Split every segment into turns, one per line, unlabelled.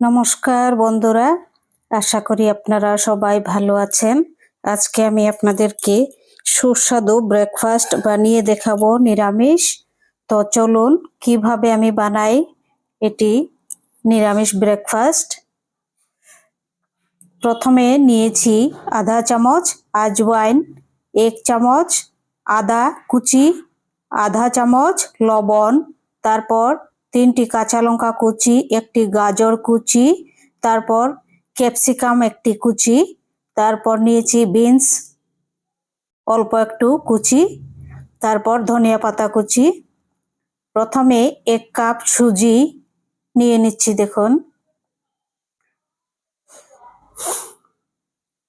নমস্কার বন্ধুরা, আশা করি আপনারা সবাই ভালো আছেন। আজকে আমি আপনাদেরকে সুস্বাদু ব্রেকফাস্ট বানিয়ে দেখাবো নিরামিষ। তো চলুন, কীভাবে আমি বানাই এটি নিরামিষ ব্রেকফাস্ট প্রথমে নিয়েছি আধা চামচ আজওয়াইন, এক চামচ আদা কুচি, আধা চামচ লবণ, তারপর তিনটি কাঁচা লঙ্কা কুচি, একটি গাজর কুচি, তারপর ক্যাপসিকাম একটি কুচি, তারপর নিয়েছি বিনস, অল্প একটু কুচি, তারপর ধনিয়া পাতা কুচি। প্রথমে এক কাপ সুজি নিয়ে নিচ্ছি, দেখুন।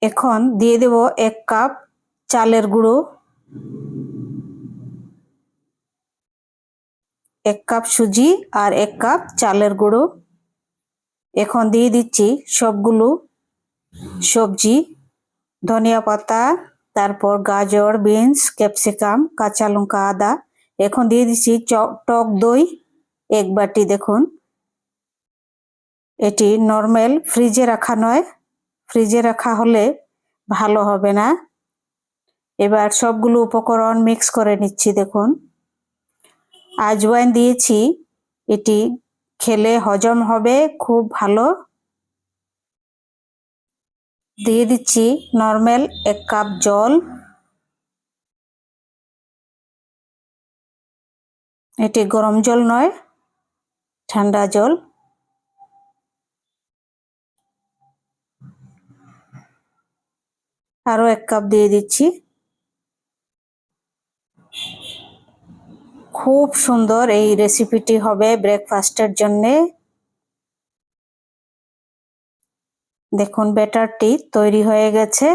এখন দিয়ে দেব এক কাপ চালের গুঁড়ো। এক কাপ সুজি আর এক কাপ চালের গুঁড়ো। এখন দিয়ে দিচ্ছি সবগুলো সবজি, ধনিয়া পাতা, তারপর গাজর, বিনস, ক্যাপসিকাম, কাঁচা লঙ্কা, আদা। এখন দিয়ে দিচ্ছি টক দই এক বাটি, দেখুন। এটি নর্মাল ফ্রিজে রাখা নয়। ফ্রিজে রাখা হলে ভালো হবে না। এবার সবগুলো উপকরণ মিক্স করে নিচ্ছি, দেখুন। আজওয়াইন দিয়েছি। এটি খেলে হজম হবে, খুব ভালো। দিয়ে দিচ্ছি নর্মাল এক কাপ জল। এটি গরম জল নয়, ঠান্ডা জল। আরও এক কাপ দিয়ে দিচ্ছি। খুব সুন্দর এই রেসিপিটি হবে ব্রেকফাস্টের জন্যে। দেখুন ব্যাটারটি তৈরি হয়ে গেছে।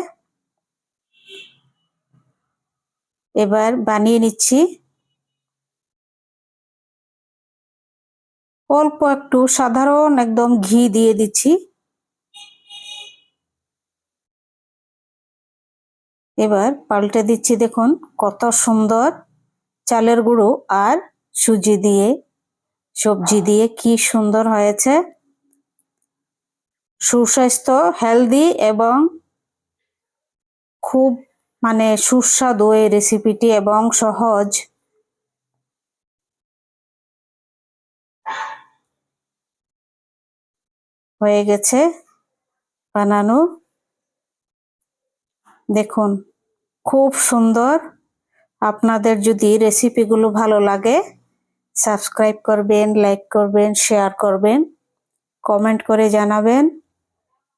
এবার বানিয়ে নিচ্ছি। অল্প একটু সাধারণ একদম ঘি দিয়ে দিচ্ছি। এবার পাল্টে দিচ্ছি, দেখুন, কত সুন্দর। চালের গুঁড়ো আর সুজি দিয়ে। সবজি দিয়ে কি সুন্দর হয়েছে। সুস্বাস্থ্য হেলদি এবং খুব মানে সুস্বাদু এই রেসিপিটি এবং সহজ। হয়ে গেছে বানানো। দেখুন, খুব সুন্দর। আপনাদের যদি রেসিপিগুলো ভালো লাগে সাবস্ক্রাইব করবেন লাইক করবেন শেয়ার করবেন কমেন্ট করে জানাবেন।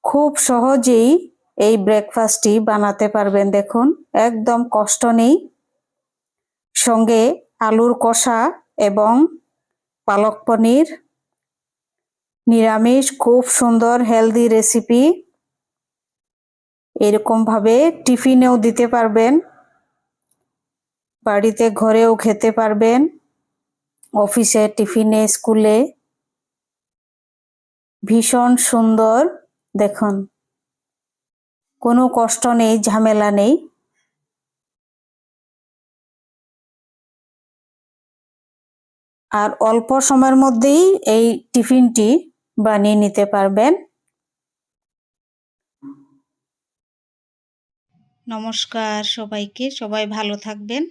খুব সহজেই এই ব্রেকফাস্টটি বানাতে পারবেন দেখুন, একদম কষ্ট নেই। সঙ্গে আলুর কষা এবং পালক পনির। নিরামিষ, খুব সুন্দর হেলদি রেসিপি এরকমভাবে টিফিনেও দিতে পারবেন। বাড়িতে ঘরেও খেতে পারবেন। অফিসে, টিফিনে, স্কুলে। ভীষণ সুন্দর, দেখুন। কোনো কষ্ট নেই, ঝামেলা নেই। আর অল্প সময়ের মধ্যেই এই টিফিনটি বানিয়ে নিতে পারবেন। নমস্কার সবাইকে, সবাই ভালো থাকবেন।